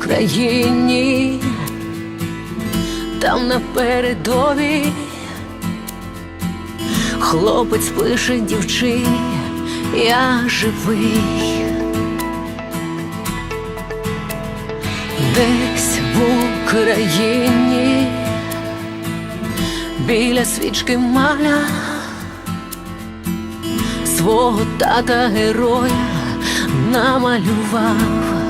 Україні, там на передовій хлопець пише дівчині, я живий. Десь в Україні біля свічки маля свого тата героя намалював.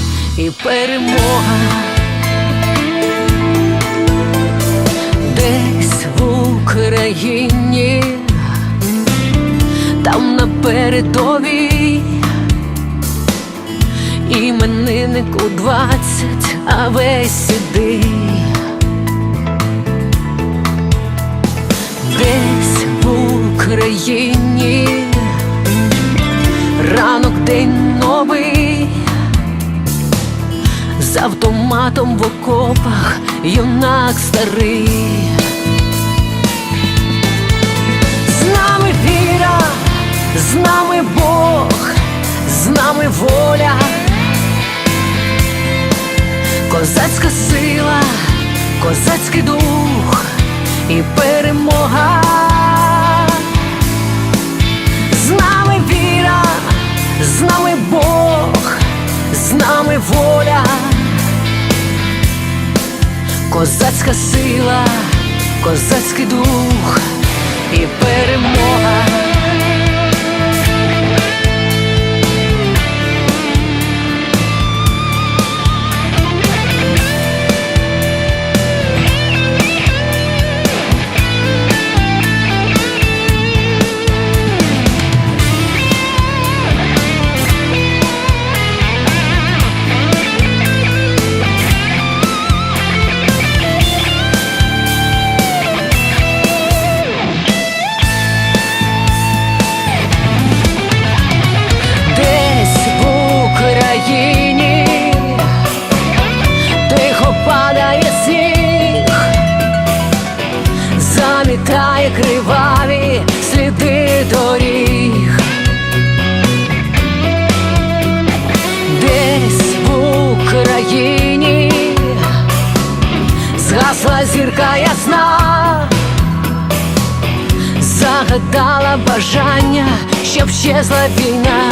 і перемога. Десь в Україні, там на передовій імениннику двадцять, а весь сидий. Десь автоматом в окопах юнак старий. З нами віра, з нами Бог, з нами воля, козацька сила, козацький дух і перемога. Козацька сила, козацький дух і перемога. Замітає криваві сліди доріг. Десь в Україні згасла зірка ясна загадала бажання, щоб щезла війна.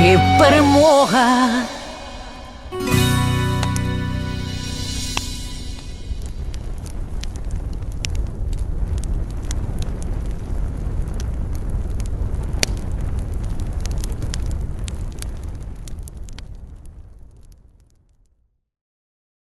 і перемога.